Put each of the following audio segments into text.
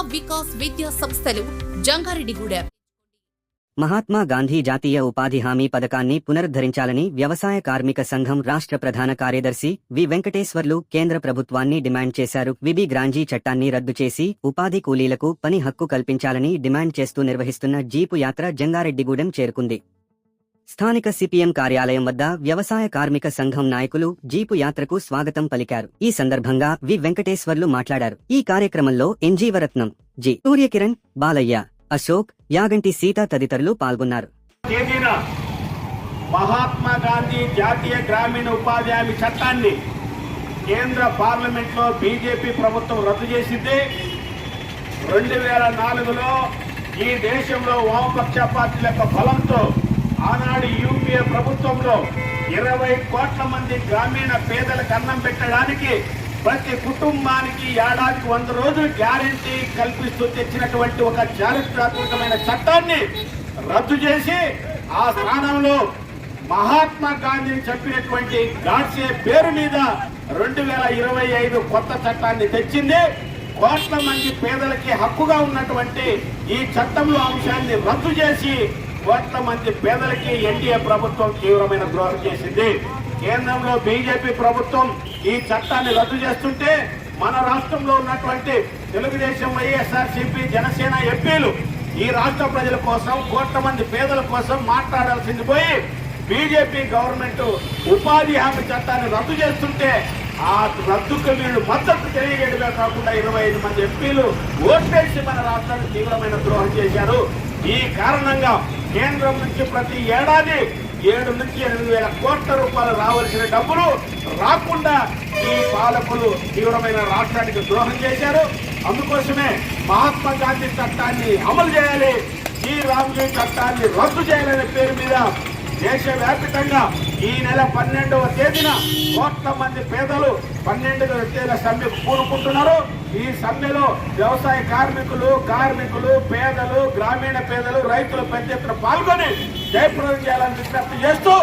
వికాస్ విద్యా సంస్థలు జంగారెడ్డిగూడెం. మహాత్మా గాంధీ జాతీయ ఉపాధి హామీ పథకాన్ని పునరుద్ధరించాలని వ్యవసాయ కార్మిక సంఘం రాష్ట్ర ప్రధాన కార్యదర్శి వి వెంకటేశ్వర్లు కేంద్ర ప్రభుత్వాన్ని డిమాండ్ చేశారు. విబి గ్రాంజీ చట్టాన్ని రద్దు చేసి ఉపాధి కూలీలకు పని హక్కు కల్పించాలని డిమాండ్ చేస్తూ నిర్వహిస్తున్న జీపు యాత్ర జంగారెడ్డిగూడెం చేరుకుంది. స్థానిక సిపిఎం కార్యాలయం వద్ద వ్యవసాయ కార్మిక సంఘం నాయకులు జీపు యాత్రకు స్వాగతం పలికారు. ఈ సందర్భంగా వి. వెంకటేశ్వర్లు మాట్లాడారు. ఈ కార్యక్రమంలో ఎన్జీవరత్నం జి. సూర్యకిరణ్ బాలయ్య అశోక్ యాగంటి సీత తదితరులు పాల్గొన్నారు. మహాత్మా గాంధీ జాతీయ గ్రామీణ ఉపాధి హామీ చట్టాన్ని కేంద్ర పార్లమెంట్లో బీజేపీ ప్రభుత్వం రద్దు చేసింది. రెండు వేల నాలుగులో ఈ దేశంలో వామపక్ష పార్టీల యొక్క బలంతో ఆనాడు యూపీఏ ప్రభుత్వంలో ఇరవై కోట్ల మంది గ్రామీణ పేదలకు అన్నం పెట్టడానికి ప్రతి కుటుంబానికి ఏడాదికి వంద రోజులు గ్యారెంటీ కల్పిస్తూ తెచ్చినటువంటి ఒక చారిత్రాత్మకమైన చట్టాన్ని రద్దు చేసి ఆ స్థానంలో మహాత్మా గాంధీని చెప్పినటువంటి గాడ్సే పేరు మీద రెండు వేల ఇరవై ఐదు కొత్త చట్టాన్ని తెచ్చింది. కోట్ల మంది పేదలకి హక్కుగా ఉన్నటువంటి ఈ చట్టంలో అంశాన్ని రద్దు చేసి కోట్ల మంది పేదలకి ఎన్డీఏ ప్రభుత్వం తీవ్రమైన ద్రోహం చేసింది. కేంద్రంలో బీజేపీ ప్రభుత్వం ఈ చట్టాన్ని రద్దు చేస్తుంటే మన రాష్ట్రంలో ఉన్నటువంటి తెలుగుదేశం వైఎస్ఆర్ సిపి జనసేన ఎంపీలు ఈ రాష్ట్ర ప్రజల కోసం కోట్ల మంది పేదల కోసం మాట్లాడాల్సింది పోయి బీజేపీ గవర్నమెంట్ ఉపాధి హామీ చట్టాన్ని రద్దు చేస్తుంటే ఆ రద్దుకు వీళ్ళు మద్దతు తెలియజేయడమే కాకుండా ఇరవై ఐదు మంది ఎంపీలు ఓట్లేసి మన రాష్ట్రానికి తీవ్రమైన ద్రోహం చేశారు. ఈ కారణంగా కేంద్రం నుంచి ప్రతి ఏడాది ఏడు నుంచి ఎనిమిది వేల కోట్ల రూపాయలు రావాల్సిన డబ్బులు రాకుండా ఈ పాలకులు తీవ్రమైన రాష్ట్రానికి ద్రోహం చేశారు. అందుకోసమే మహాత్మా గాంధీ చట్టాన్ని అమలు చేయాలి ఈ రామ్జీ చట్టాన్ని రద్దు చేయాలనే పేరు మీద దేశవ్యాప్తంగా ఈ నెల పన్నెండవ తేదీన కోట్ల మంది పేదలు పన్నెండు తేదీన సమ్మెకు కూరుకుంటున్నారు ఈ సమ్మెలో వ్యవసాయ కార్మికులు కార్మికులు పేదలు గ్రామీణ పేదలు రైతులు పెద్ద ఎత్తున పాల్గొని జయప్రదం చేయాలని విజ్ఞప్తి చేస్తూ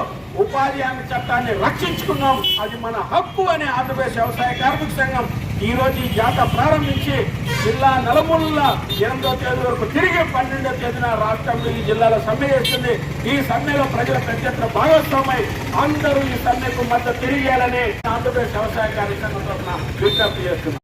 ఉపాధి హామీ చట్టాన్ని రక్షించుకున్నాం. అది మన హక్కు అనే ఆంధ్రప్రదేశ్ వ్యవసాయ కార్మిక సంఘం ఈ రోజు ఈ జాత ప్రారంభించి జిల్లా నలుమూలల ఎనిమిదో తేదీ వరకు తిరిగి పన్నెండో తేదీన రాష్ట్రంలో ఈ జిల్లాలో సమ్మె చేస్తుంది. ఈ సమ్మెలో ప్రజల పెద్ద ఎత్తున భాగస్వామై అందరూ ఈ సమ్మెకు మద్దతు తిరిగేయాలని ఆంధ్రప్రదేశ్ వ్యవసాయ కార్మిక సంఘం తరఫున విజ్ఞప్తి చేస్తున్నారు